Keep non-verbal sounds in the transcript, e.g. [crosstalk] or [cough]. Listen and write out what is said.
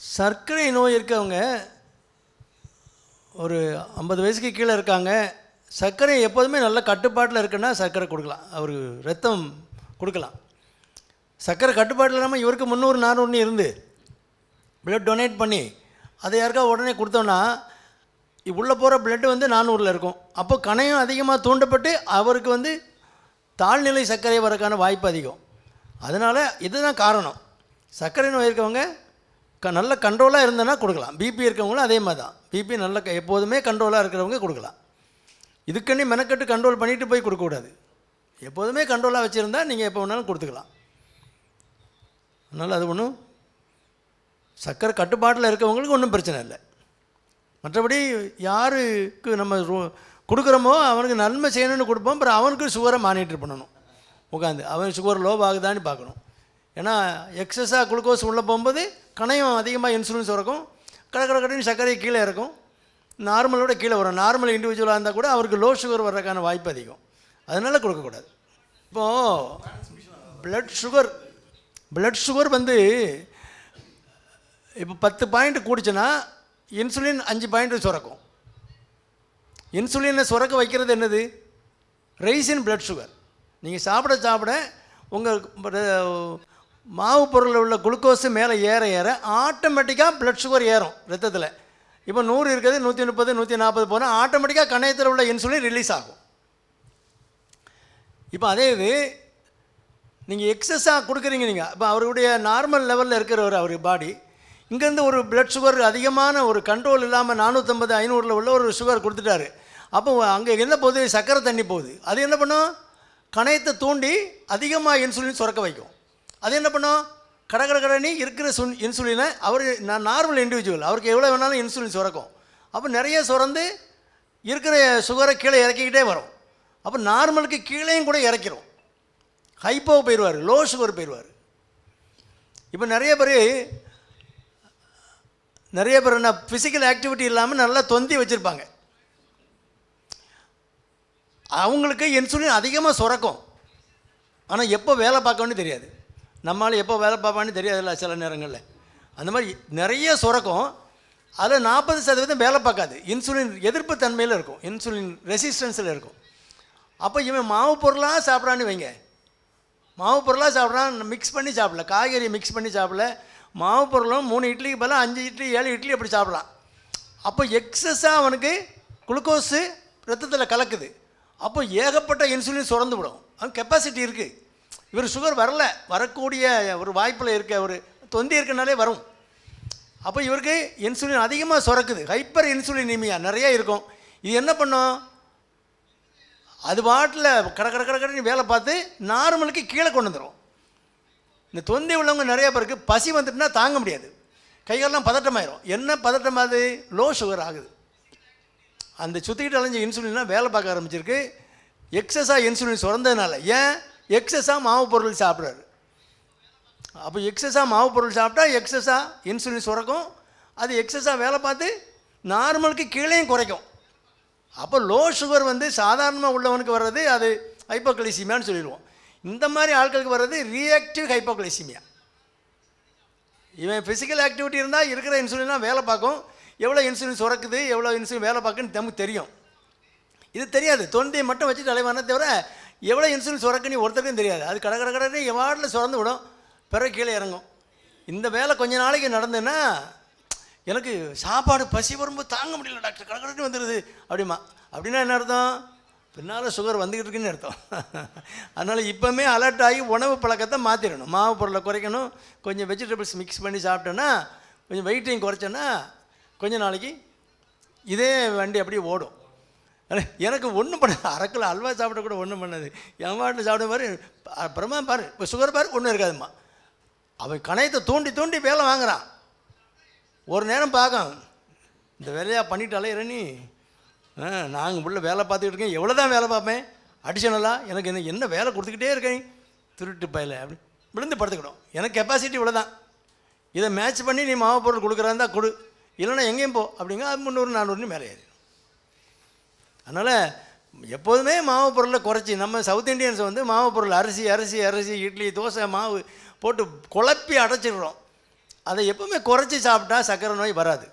சர்க்கரை நோய் இருக்கவங்க ஒரு ஐம்பது வயசுக்கு கீழே இருக்காங்க சர்க்கரை எப்போதுமே நல்ல கட்டுப்பாட்டில் இருக்குன்னா சர்க்கரை கொடுக்கலாம். அவருக்கு ரத்தம் கொடுக்கலாம். சர்க்கரை கட்டுப்பாட்டில் இல்லாமல் இவருக்கு முந்நூறு நானூறுன்னு இருந்து பிளட் டொனேட் பண்ணி அதை யாருக்கா உடனே கொடுத்தோன்னா உள்ளே போகிற பிளட்டு வந்து நானூறில் இருக்கும். அப்போ கணையம் அதிகமாக தூண்டப்பட்டு அவருக்கு வந்து தாழ்நிலை சர்க்கரை வரக்கான வாய்ப்பு அதிகம். அதனால் இதுதான் காரணம். சர்க்கரை நோய் இருக்கவங்க க நல்ல கண்ட்ரோலாக இருந்தனா கொடுக்கலாம். பிபி இருக்கவங்களும் அதே மாதிரி தான். பிபி நல்ல க- எப்போதுமே கண்ட்ரோலாக இருக்கிறவங்க கொடுக்கலாம். இதுக்குன்னே மெனக்கட்டு கண்ட்ரோல் பண்ணிட்டு போய் கொடுக்கக்கூடாது எப்போதுமே கண்ட்ரோலாக வச்சுருந்தா நீங்கள் எப்போ வேணாலும் கொடுத்துக்கலாம். அதனால் அது ஒன்றும் சர்க்கரை கட்டுப்பாட்டில் இருக்கவங்களுக்கு ஒன்றும் பிரச்சனை இல்லை. மற்றபடி யாருக்கு நம்ம ரோ- கொடுக்குறோமோ அவனுக்கு நன்மை செய்யணும்னு கொடுப்போம். அப்புறம் அவனுக்கு சுகரை மானிட்டர் பண்ணணும். உட்காந்து அவன் சுகர் லோ ஆகுதான்னு பார்க்கணும். ஏன்னா எக்ஸஸாக குளுக்கோஸ் உள்ளே போகும்போது கணையம் அதிகமாக இன்சுலின்ஸ் இருக்கும் கட கட சர்க்கரை கீழே இறக்கும். நார்மலோட கீழே வரும். நார்மல் இண்டிவிஜுவலாக இருந்தால் கூட அவருக்கு லோ சுகர் வர்றதுக்கான வாய்ப்பு அதிகம். அதனால் கொடுக்கக்கூடாது. இப்போது பிளட் சுகர் பிளட் சுகர் வந்து இப்போ பத்து பாயிண்ட் கூடிச்சுன்னா இன்சுலின் அஞ்சு பாயிண்ட் சுரக்கும். இன்சுலினை சுரக்க வைக்கிறது என்னது? ரைஸ் இன் பிளட் சுகர் நீங்கள் சாப்பிட சாப்பிட உங்கள் மாவு பொருளில் உள்ள குளுக்கோஸு மேலே ஏற ஏற ஆட்டோமேட்டிக்காக ப்ளட் சுகர் ஏறும் ரத்தத்தில். இப்போ நூறு இருக்குது நூற்றி முப்பது நூற்றி நாற்பது போனால் ஆட்டோமேட்டிக்காக கணையத்தில் உள்ள இன்சுலின் ரிலீஸ் ஆகும். இப்போ அதே இது நீங்கள் எக்ஸஸாக கொடுக்குறீங்க நீங்கள் இப்போ அவருடைய நார்மல் லெவலில் இருக்கிறவர் அவர் பாடி இங்கேருந்து ஒரு பிளட் சுகர் அதிகமான ஒரு கண்ட்ரோல் இல்லாமல் நானூற்றம்பது ஐநூறில் உள்ள ஒரு சுகர் கொடுத்துட்டாரு. அப்போ அங்கே என்ன போகுது? சர்க்கரை தண்ணி போகுது. அது என்ன பண்ணும்? கணையத்தை தூண்டி அதிகமாக இன்சுலின் சுரக்க வைக்கும். அது என்ன பண்ணும்? கடகட கடனி இருக்கிற சுன் இன்சுலினை அவர் நான் நார்மல் இண்டிவிஜுவல் அவருக்கு எவ்வளோ வேணாலும் இன்சுலின் சுரக்கும். அப்போ நிறைய சுரந்து இருக்கிற சுகரை கீழே இறக்கிக்கிட்டே வரும். அப்போ நார்மலுக்கு கீழேயும் கூட இறக்கிரும். ஹைப்போ போயிடுவார் லோ சுகர் போயிடுவார் இப்போ நிறைய பேர் நிறைய பேர் என்ன ஃபிசிக்கல் ஆக்டிவிட்டி இல்லாமல் நல்லா தொந்தி வச்சுருப்பாங்க. அவங்களுக்கு இன்சுலின் அதிகமாக சுரக்கும். ஆனால் எப்போ வேலை பார்க்கணும்னு தெரியாது. நம்மளால் எப்போ வேலை பார்ப்பான்னு தெரியாதுல்ல சில நேரங்களில். அந்த மாதிரி நிறைய சுரக்கும். அதில் நாற்பது சதவீதம் வேலை பார்க்காது. இன்சுலின் எதிர்ப்பு தன்மையில் இருக்கும். இன்சுலின் ரெசிஸ்டன்ஸில் இருக்கும். அப்போ இவன் மாவு பொருளாக சாப்பிட்றான்னு வைங்க. மாவு பொருளாக சாப்பிட்றான் மிக்ஸ் பண்ணி சாப்பிடல. காய்கறி மிக்ஸ் பண்ணி சாப்பிடல. மாவு பொருளும் மூணு இட்லிக்கு பதிலாக அஞ்சு இட்லி ஏழு இட்லி அப்படி சாப்பிடலாம். அப்போ எக்ஸஸாக அவனுக்கு குளுக்கோஸு ரத்தத்தில் கலக்குது. அப்போ ஏகப்பட்ட இன்சுலின் சுரந்து விடும். அவன் கெப்பாசிட்டி இருக்குது இவர் சுகர் வரல வரக்கூடிய ஒரு வாய்ப்பில் இருக்க ஒரு தொந்தி இருக்கனாலே வரும். அப்போ இவருக்கு இன்சுலின் அதிகமாக சுரக்குது. ஹைப்பர் இன்சுலின் இன்சுலினிமியா நிறைய இருக்கும். இது என்ன பண்ணும்? அது பாட்டில் கட கட கட கடன்னு வேலை பார்த்து நார்மலுக்கு கீழே கொண்டு வந்துடும் இந்த தொந்தி உள்ளவங்க நிறைய பேருக்கு பசி வந்துட்டுனா தாங்க முடியாது. கைகாலெலாம் பதட்டமாயிரும். என்ன பதட்டமாகுது லோ சுகர் ஆகுது. அந்த சுற்றிக்கிட்டு அலைஞ்ச இன்சுலின்லாம் வேலை பார்க்க ஆரம்பிச்சிருக்கு. எக்ஸஸாக இன்சுலின் சுரந்ததுனால. ஏன்? எக்ஸஸாக மாவு பொருள் சாப்பிட்றாரு. அப்போ எக்ஸஸாக மாவு பொருள் சாப்பிட்டா எக்ஸஸாக இன்சுலின் சுரக்கும். அது எக்ஸஸாக வேலை பார்த்து நார்மலுக்கு கீழேயும் குறைக்கும். அப்போ லோ சுகர் வந்து சாதாரணமாக உள்ளவனுக்கு வர்றது அது ஹைப்போக்ளைசிமியான்னு சொல்லிடுவோம். இந்த மாதிரி ஆட்களுக்கு வர்றது ரியாக்டிவ் ஹைப்போக்ளைசிமியா இவன் ஃபிசிக்கல் ஆக்டிவிட்டி இருந்தால் இருக்கிற இன்சுலின்லாம் வேலை பார்க்கும். எவ்வளோ இன்சுலின் சுரக்குது எவ்வளோ இன்சுலின் வேலை பார்க்குன்னு நமக்கு தெரியும். இது தெரியாது. தொண்டையை மட்டும் வச்சுட்டு அலைவானே தவிர எவ்வளோ இன்சுலின் சுரக்குன்னு ஒருத்தருக்கும் தெரியாது. அது கடை கடை கடன்னு எவாட்டில் சுரந்து விடும். பிறகு கீழே இறங்கும். இந்த வேலை கொஞ்ச நாளைக்கு நடந்துன்னா எனக்கு சாப்பாடு பசி வரும்போது தாங்க முடியல டாக்டர். கடற்கடன்னு வந்துடுது அப்படிமா. அப்படின்னா என்ன அர்த்தம்? பின்னால் சுகர் வந்துக்கிட்டு இருக்குன்னு அர்த்தம். [laughs] அதனால் இப்போவுமே அலர்ட் ஆகி உணவு பழக்கத்தை மாற்றிடணும் மாவு பொருளை குறைக்கணும். கொஞ்சம் வெஜிடபிள்ஸ் மிக்ஸ் பண்ணி சாப்பிட்டோன்னா கொஞ்சம் வெயிட்டையும் குறைச்சோன்னா கொஞ்ச நாளைக்கு இதே வண்டி அப்படியே ஓடும். எனக்கு ஒன்றும் பண்ணாது அரைக்கில் அல்வா சாப்பிட கூட ஒன்றும் பண்ணாது. என் வாட்டில் சாப்பிட பாரு அப்புறமா பாரு இப்போ சுகர் பாரு ஒன்றும் இருக்காதும்மா. அவன் கணையத்தை தூண்டி தூண்டி வேலை வாங்குறான். ஒரு நேரம் பார்க்கும் இந்த வேலையாக பண்ணிட்டாலே நீ நாங்கள் உள்ள வேலை பார்த்துக்கிட்டு இருக்கேன். எவ்வளோ தான் வேலை பார்ப்பேன்? அடிஷனலாக எனக்கு என்ன என்ன வேலை கொடுத்துக்கிட்டே இருக்கேன்? திருட்டு பயில அப்படி விழுந்து படுத்துக்கிடும் எனக்கு கெப்பாசிட்டி இவ்வளோ தான் இதை மேட்ச் பண்ணி நீ மாவு பொருள் கொடுக்குறாந்தா கொடு. இல்லைன்னா எங்கேயும் போ அப்படிங்க அது முந்நூறு நானூறுன்னு மேலே ஏறி அதனால் எப்போதுமே மாவு பொருளை குறைச்சி நம்ம சவுத் இந்தியன்ஸ் வந்து மாவு பொருள் அரிசி அரிசி அரிசி இட்லி தோசை மாவு போட்டு குழப்பி அடைச்சிடுறோம். அதை எப்போவுமே குறைச்சி சாப்பிட்டா சர்க்கரை நோய் வராது.